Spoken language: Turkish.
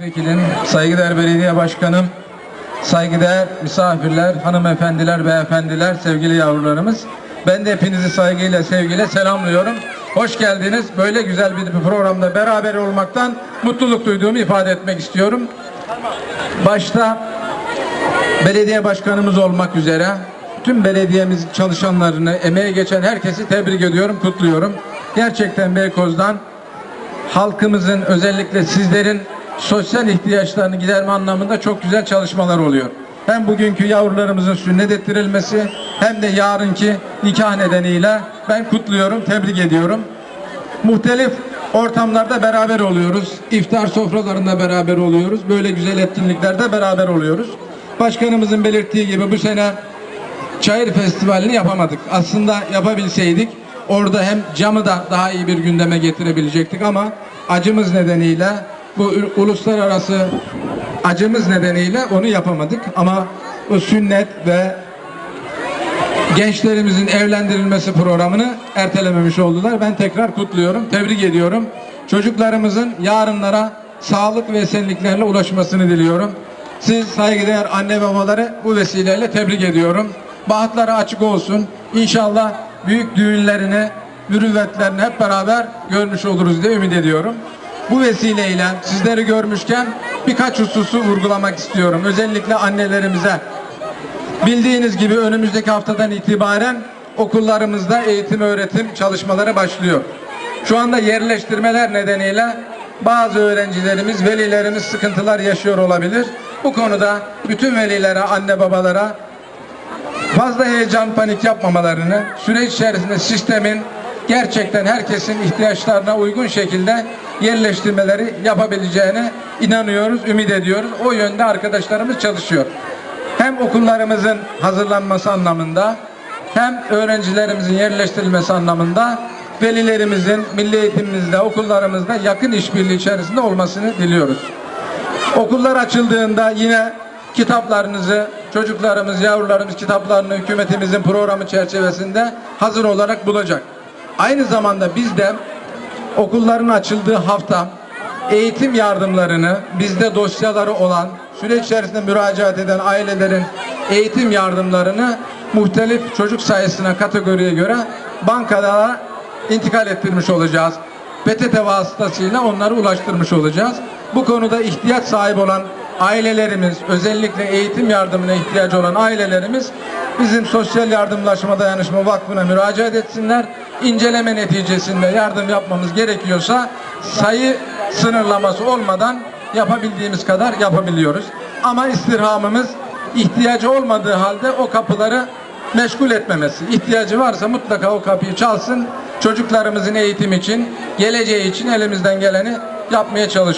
Vekilim, saygıdeğer belediye başkanım, saygıdeğer misafirler, hanımefendiler, beyefendiler, sevgili yavrularımız. Ben de hepinizi saygıyla, sevgiyle selamlıyorum. Hoş geldiniz. Böyle güzel bir programda beraber olmaktan mutluluk duyduğumu ifade etmek istiyorum. Başta belediye başkanımız olmak üzere tüm belediyemiz çalışanlarını, emeğe geçen herkesi tebrik ediyorum, kutluyorum. Gerçekten Beykoz'dan halkımızın özellikle sizlerin sosyal ihtiyaçlarını giderme anlamında çok güzel çalışmalar oluyor. Hem bugünkü yavrularımızın sünnet ettirilmesi hem de yarınki nikah nedeniyle ben kutluyorum, tebrik ediyorum. Muhtelif ortamlarda beraber oluyoruz. İftar sofralarında beraber oluyoruz. Böyle güzel etkinliklerde beraber oluyoruz. Başkanımızın belirttiği gibi bu sene Çayır Festivali'ni yapamadık. Aslında yapabilseydik orada hem camı da daha iyi bir gündeme getirebilecektik ama acımız nedeniyle bu uluslararası acımız nedeniyle onu yapamadık ama bu sünnet ve gençlerimizin evlendirilmesi programını ertelememiş oldular. Ben tekrar kutluyorum, tebrik ediyorum. Çocuklarımızın yarınlara sağlık ve esenliklerle ulaşmasını diliyorum. Siz saygıdeğer anne babaları bu vesileyle tebrik ediyorum. Bahtları açık olsun. İnşallah büyük düğünlerini, mürüvvetlerini hep beraber görmüş oluruz diye ümit ediyorum. Bu vesileyle sizleri görmüşken birkaç hususu vurgulamak istiyorum. Özellikle annelerimize, Bildiğiniz gibi önümüzdeki haftadan itibaren okullarımızda eğitim öğretim çalışmaları başlıyor. Şu anda yerleştirmeler nedeniyle bazı öğrencilerimiz, velilerimiz sıkıntılar yaşıyor olabilir. Bu konuda bütün velilere, anne babalara fazla heyecan, panik yapmamalarını, süreç içerisinde sistemin gerçekten herkesin ihtiyaçlarına uygun şekilde yerleştirmeleri yapabileceğine inanıyoruz, ümit ediyoruz. O yönde arkadaşlarımız çalışıyor hem okullarımızın hazırlanması anlamında hem öğrencilerimizin yerleştirilmesi anlamında velilerimizin milli eğitimimizde, okullarımızda yakın işbirliği içerisinde olmasını diliyoruz. Okullar açıldığında yine kitaplarınızı, çocuklarımız, yavrularımız kitaplarını hükümetimizin programı çerçevesinde hazır olarak bulacak. Aynı zamanda biz de okulların açıldığı hafta eğitim yardımlarını bizde dosyaları olan süreç içerisinde müracaat eden ailelerin eğitim yardımlarını muhtelif çocuk sayısına kategoriye göre bankalara intikal ettirmiş olacağız. PTT vasıtasıyla onları ulaştırmış olacağız. Bu konuda ihtiyaç sahibi olan ailelerimiz, özellikle eğitim yardımına ihtiyacı olan ailelerimiz bizim Sosyal Yardımlaşma Dayanışma Vakfı'na müracaat etsinler. İnceleme neticesinde yardım yapmamız gerekiyorsa sayı sınırlaması olmadan yapabildiğimiz kadar yapabiliyoruz. Ama istirhamımız ihtiyacı olmadığı halde o kapıları meşgul etmemesi. İhtiyacı varsa mutlaka o kapıyı çalsın. Çocuklarımızın eğitim için, geleceği için elimizden geleni yapmaya çalışıyoruz.